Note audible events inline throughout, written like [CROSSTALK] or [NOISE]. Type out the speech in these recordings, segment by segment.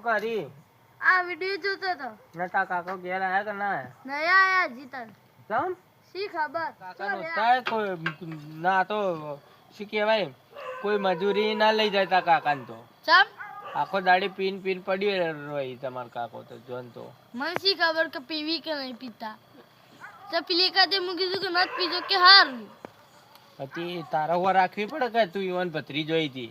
શું કરી આ વિડિયો જોતો તો. નતા કાકો ઘેર આયા કે ના નયા આયા જીતન કેમ? શી ખબર? કાકાનો થાય કોઈ ના તો શી કહેવાય? કોઈ મજૂરી ના લઈ જાય તા કાકાને તો. ચમ? આખો દાડી પીન પીન પડ્યો રહી તમાર કાકો તો જોન તો. મને શી ખબર કે પીવી કે નહીં પીતા? તો પેલી કાતે મૂકી કીધું કે નથી પીજો કે હાર. પછી તારા હોવા રાખવી પડે કે તું ઈવન ભત્રી જોઈ હતી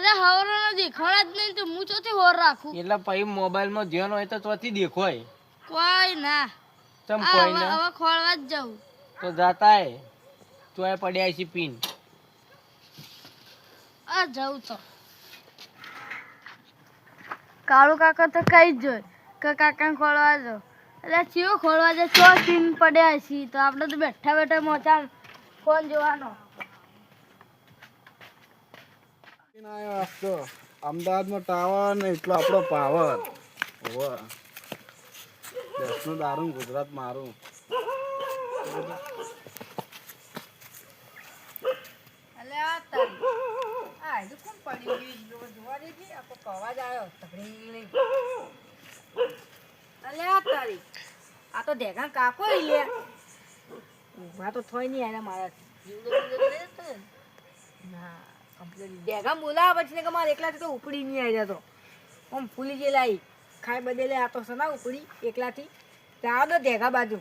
પણ હવરો હવરો દેખાણા જ નહીં તો હું ચોથી હોર રાખું. એટલે પછી મોબાઈલમાં ધ્યાન હોય તો ચોથી દેખોય કોઈ ના. તમ આ કોઈ ના? હવે ખોળવા જ જાઉં. તો જાતાય. ચોય પડ્યા છે પીન. આ જાઉં તો. કાળુ કાકા તો કઈ જ જોઈ કે કાકા ખોળવા જો એટલે ચિયો ખોળવા જાય ચો પીન પડ્યા છે તો આપણે તો બેઠા બેઠા મોચા ફોન જોવાનો. અમદાવાદમાં ટાવર ને એટલો આપણો પાવર. દેશનું દારૂ ગુજરાત મારું. આ તો ઢેગા કાકો લે. ઊભા તો થોય નહીં આને મારા. જીવડો ને? કમ્પ્લીટ બોલાવા પછી કે મારે એકલાથી તો ઉપડી નહીં આવી જતો આમ ફૂલી ગયેલા ઈ ખાઈ બદલે આ તો સના ઉપડી, એકલાથી. લાવો તો ઢેગા બાજુ.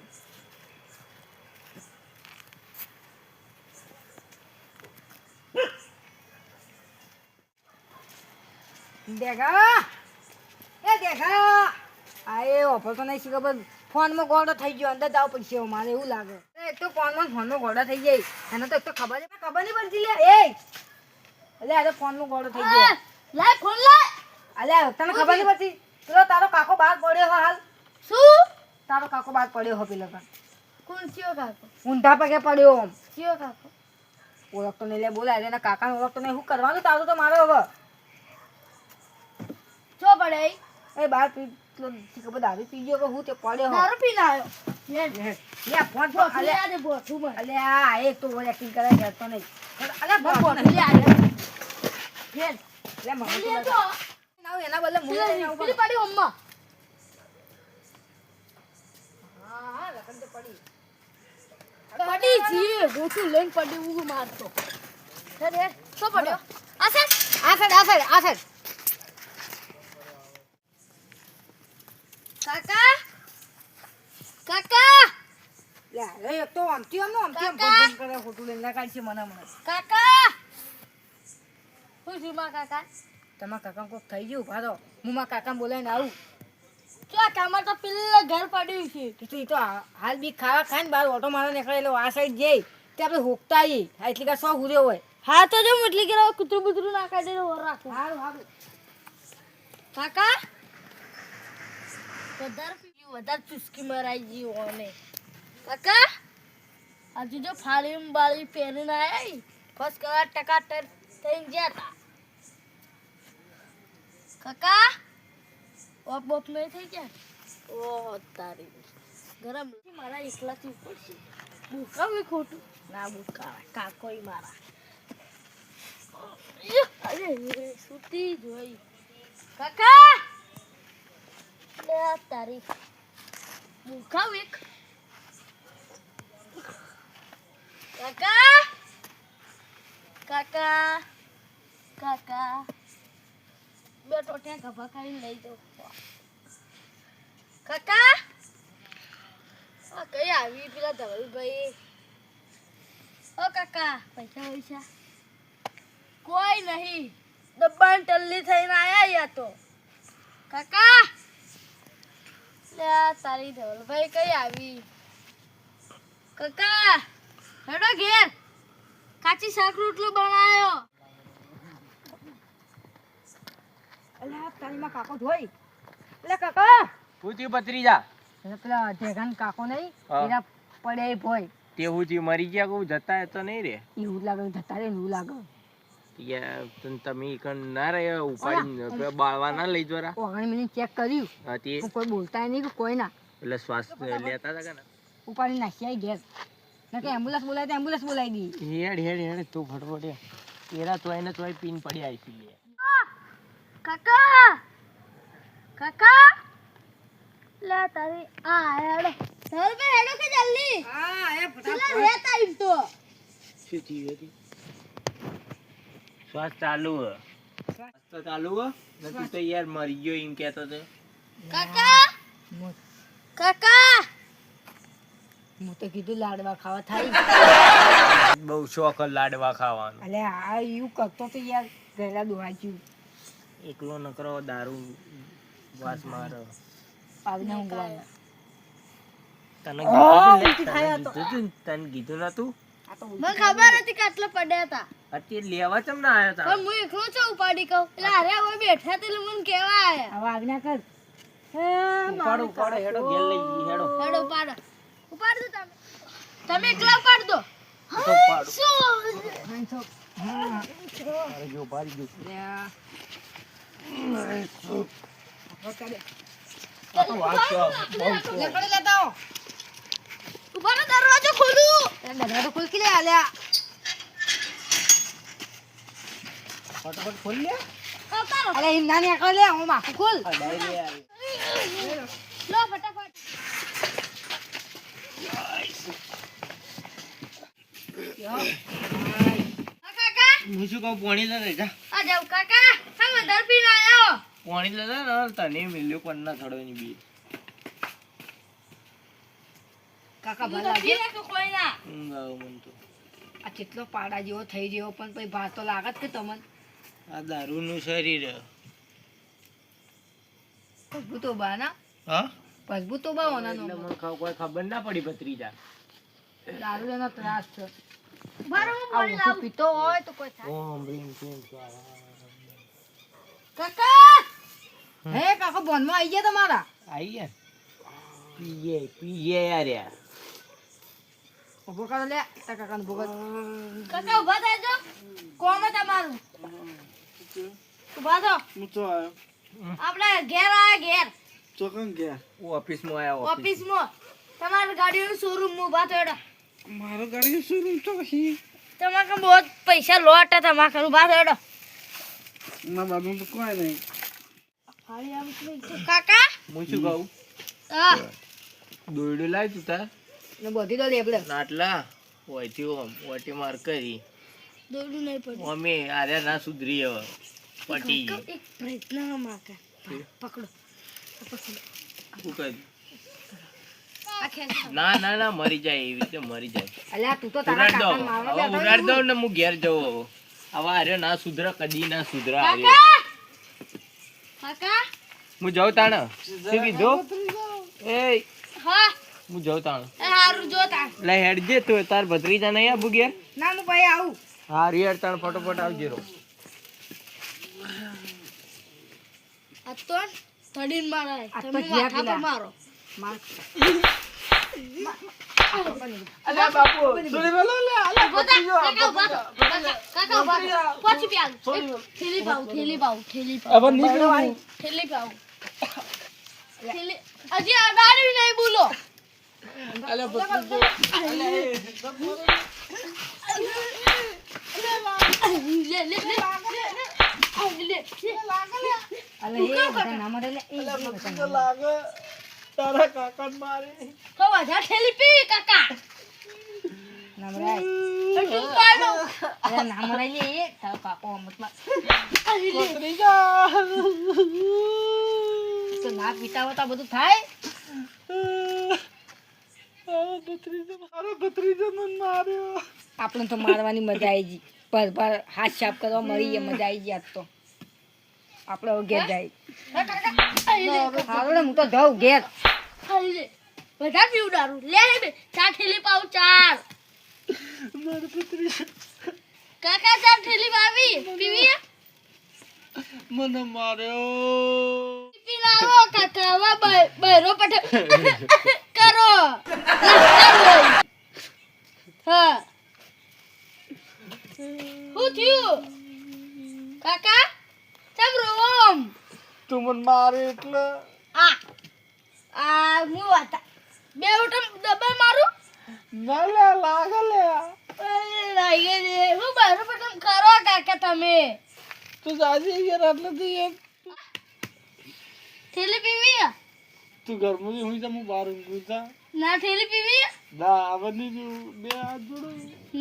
એ ઓફર તો નહીં ખબર ફોનમાં ગોળો થઈ ગયો, અંદર જાવ પડશે મારે એવું લાગે. એક તો ફોનમાં ફોનમાં ગોળો થઈ જાય. એને તો એક તો ખબર ખબર નહીં પડતી એ એટલે આ તો ફોનમાં ગોળો થઈ ગયો. લાય ફોન લાય. અલે તને ખબર નહીં પડતી પેલો તારો કાકો બહાર પડ્યો હો હાલ. શું? તારો કાકો બહાર પડ્યો હો પેલો કાકો કોણ ચિયો કાકો? ઊંધા પગે પડ્યો ઓમ ચિયો કાકો. ઓળખતો નહીં લે બોલાય એના ઓળખ ઓળખતો નહીં. શું કરવાનું? તારું તો મારો હવે. જો પડે એ બાર પી ખબર દારૂ પી ગયો કે હું તે પડ્યો હો દારૂ પીને આવ્યો. લે. લે ફોન ફોન અલે. આ દે બોટલું અલે આ એક તો ઓલા એક્ટિંગ કરે છે તો નહીં. અલે બોટલી આ ફેર લે મને તો લે લાગે. તો ના, એના બદલે મું લઈને આવું પડી અમ્મા. હા હા લખન તો પડી. પડી જી ગોઠું લઈને પડી ઊંઘ મારતો. હેડ હેડ પડ્યો? આ સાઈડ આ સાઈડ આ સાઈડ આ સાઈડ કાકા? કાકા? લે એક તો આમથી આમ આમથી આમ કરે ખોટું લઈને છે મને મને કાકા? શું થયું મારા કાકા? તમારા કાકા કોક થઈ ગયું ઊભા તો હું મારા કાકા બોલાવીને આવું. ક્યાં તમારે તો પેલા ઘર પડ્યું છે. તો તું તો હાલ બી ખાવા ખાઈને બહાર ઓટો મારવા નીકળે એટલે આ સાઈડ જઈ. તે આપણે હોકતા આવીએ આ એટલી કાંઈ હોય. હા તો જો એટલી કે કૂતરું બુતરું નાખા દે ઓર રાખું. સારું સારું કાકા? વધારે પીયું વધારે ચુસ્કી મરાઈ ઓને. કાકા? હજુ જો ફાળી બાળી પહેરીને ઈ, ફર્સ્ટ કલાક ટકા થઈને ગયા તા. કાકા? ઓપ બોપ મે થઈ ગયા? ઓહો, તારી. ગરમ મારા એકલાથી પડશે ભૂકાવે ખોટું. ના ભૂકાવે કાકો ઈ મારા. અરે સુતી જોઈ કાકા? લે તારી. ભૂખાવ એક. કાકા? કાકા? કાકા? બે ત્યાં ગભા ખાઈને લઈ જાઉં. કાકા? આ કઈ આવી પેલા ધવલભાઈ ઓ કાકા, પૈસા પૈસા કોઈ નહીં. દબાણ ટલ્લી થઈને આયા યા તો. કાકા? લે તારી ધવલભાઈ કઈ આવી? કાકા, હેડો ઘેર. કાચી શાક રોટલો બનાવ્યો. એટલે કાકો જોઈ એટલે કાકા. હું પતરી જા. એટલે પેલા ઢેગાન કાકો નહીં એના પડે ભોય. તે હું થયું મરી ગયા કહું જતા તો નહીં રે. એવું લાગે જતા રે એવું લાગે. તમે ના બાળવા ના લઈ જરા. ઓગણ મિનિટ ચેક કર્યું. હતી કોઈ બોલતા નહીં કે કોઈ ના. એટલે શ્વાસ લેતા હતા કે ઉપાડી નાખ્યા આવી ઘેર. કે એમ્બ્યુલન્સ બોલાવી તો એમ્બ્યુલન્સ બોલાવી દી. હેડ હેડ હેડ તું ફટફટ એરા તો એને તોય પીન પડી આવી કાકા! કાકા! લે તારી આ હેડો. ધર બે હેડો કે જલ્દી? હા એ પેલા રેત આવી તો. શું થયું હતી શ્વાસ ચાલુ હે. શ્વાસ તો ચાલુ હે. તું તો યાર મરી ગયો એમ કહેતો તો. કાકા! કાકા! હું તો કીધું લાડવા ખાવા થાય. બહુ શોખ લાડવા ખાવાનો. અલે આ યુ કરતો તો યાર ગયેલા દોહાચ્યું એકલો નકરો દારૂ વાસ મારો. ઊંઘવાનું તને કીધું. તને કીધું નતું? મને ખબર હતી કે આટલા પડ્યા હતા. અત્યારે લેવા ચમ ના આવ્યો તા? પણ હું એકલો છો ઉપાડી કહું. એટલે અરે હવે બેઠા તે મને કેવા આયા હવે આજ્ઞા કર. હે, ઉપાડો હેડો ઘેર લઈ જઈએ, હેડો. હેડો ઉપાડો. ઉપાડ દો તમે. તમે એકલા ઉપાડ દો. તો ઉપાડો. શું? હા. જો ઉપાડી દઉં. દરવાજો ખોલું દરવાજો ખોલ કે લે આલ્યા. ફટાફટ ખોલ લે અલે એમ ના લે હું માથું ખોલ. લો ફટાફટ લે જા આ જાવ કાકા આયો. પોણી લે ને તને મિલ્યો પણ ના થડો ની બી. કાકા તો કોઈ ના મન તો. આ કેટલો પાડા જેવો થઈ જેવો પણ પછી ભાત લાગત કે તમને? આ દારૂ નું શરીર. હે. બા ના હા? મજબૂત બા ઓના નો મને ખબર કોઈ ખબર ના પડી ભત્રીજા. દારૂ એનો ત્રાસ છે. પીતો હોય તો કોઈ થાય. ઓમ ભીમ ભીમ સ્વાહા. કાકા! હે કાકા બોનમાં આવી ગયા તમારા? આઈ ગયા? પીએ પીએ યાર ઊભો કરો લે તારા કાકાનો કર. કાકા ઊભા થાજો કોમ હે તમારું? ઊભા થો. હું તો આવ્યો આપણે ઘેર આયા ઘેર. ચોકન ગયા ઓફિસમાં આયા ઓફિસ. ઓફિસમાં. તમારી ગાડીનું શોરૂમમાં ઊભા થયો મારો ગાડી શોરૂમ તો હી. તમારે બહુ પૈસા લોટ તમારે ઊભા થયો ના બાજુ તો કોઈ નહીં. કાકા? હું શું કહું? હા. દોરડું લાવ તું તાર? ને બધી તો લેબડે નાટલા? ઓયથી ઓમ ઓટી માર કરી. દોડું નહીં પડ્યું અમે આર્યા ના સુધરી હવે. પટી એક પ્રયત્ન માકા પકડો. શું કહ્યું? ના ના ના મરી જાય એવી રીતે મરી જાય. અલ્યા તું તો તારા હવે મારવા બેઠો ઉડાડ. દઉં ને હું ઘેર જવું હવે. હવે આર્યો ના સુધરા કદી ના સુધરા આર્યો. કાકા! હું જાઉં તાણ? શું કીધું? એ હા. હું જાઉં તાણ. હારું જો તાણ. લે હેડજે તું તાર ભત્રીજા નહીં આબુ ઘેર? ના હું ભાઈ આવું. હા રિયર તાણ ફટોફટ આવજે રો તો તડીન મારે તમે માથા પર મારો. માર. [LAUGHS] અલ્યા બાપુ નહીં બોલો લાગે. તારા કાકા મારે. તો વધારે થેલી પી કાકા. આપણે તો મારવાની મજા આવી ગઈ. પર પર હાથ સાફ કરવા મળી મજા આવી ગઈ આજ તો. આપણે હવે ઘેર જાય. હે હાલો તો જાઉં ઘેર. બધા પીવું દારૂ. લે બે. ચાર ઠેલી પાઉ ચાર. કાકા ચાર થેલી પાવી. પીવી? મને માર્યો. પીલાવો કાકા હવે બ- બહેરો પઠ કરો નાસ્તા હોય. હા શું થયું કાકા ચમ રોમ તું મને મારે એટલે આ આ હું હતા બે ઉઠમ દબાઈ મારું? ના લે લાગે લે લાગે છે. હું બહેરો પઠમ કરો કાકા તમે. તું જાજી યાર એટલે તું એમ? થેલી પીવી તું ઘરમાં જ હુઈ જા હું બહાર ઊંઘું જા. ના થેલી પીવી હે? ના આવા નહીં પીવું. બે હાથ જોડો.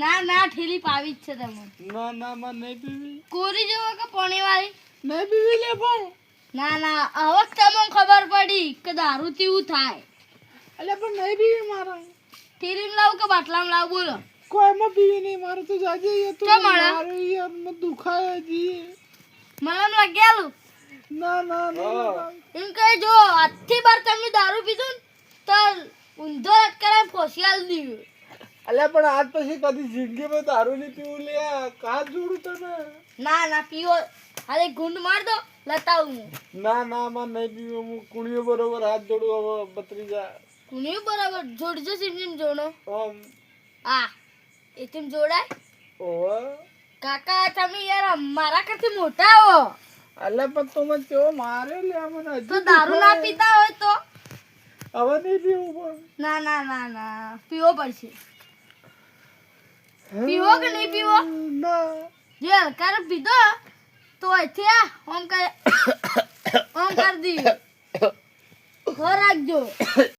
ના ના થેલી પાવી જ છે તમે ના ના માં નહીં પીવી. કોરી જેવો કે પાણી વાળી નહીં પીવી લે ભાઈ. ના ના હવે તમને ખબર પડી કે દારૂ તેવું થાય. એટલે પણ નહીં પીવી મારે. થેલીમાં લાવું કે બાટલામાં લાવ બોલો. કોઈમાં પીવી નહીં મારે તો જાજે તું યાર મને દુખાય હજી. મને લાગેલું ના ના ના એમ કહે જો આજથી બાર તમે દારૂ પીધું તો ઊંધો લટકારે ફોસિયાલ આલ દીધું. અલ્યા પણ આજ પછી કદી જિંદગીમાં દારૂ નહીં પીવું લે કા જોડું તને ના ના પીવો. અરે ગુંડ માર દો લતાવું હું. ના ના માં નહીં પીવું હું કુણીઓ બરોબર હાથ જોડું હવે બત્રી જા કુણી બરાબર? જોડજો સિમ જોડો. ઓમ આ એ તેમ જોડાય? ઓહો. કાકા તમે યાર મારા કરતી મોટા હો. અલે પણ તું મને કેવો મારે લે મને તો દારૂ ના પીતા હોય તો? હવે નહીં પીવું પણ. ના ના ના ના પીવો પડશે પીવો કે નહીં પીવો? ના. જે હલકાર પીધો. તો આ ઓમ કર [COUGHS] ઓમ કરી દીધું [COUGHS] રાખજો.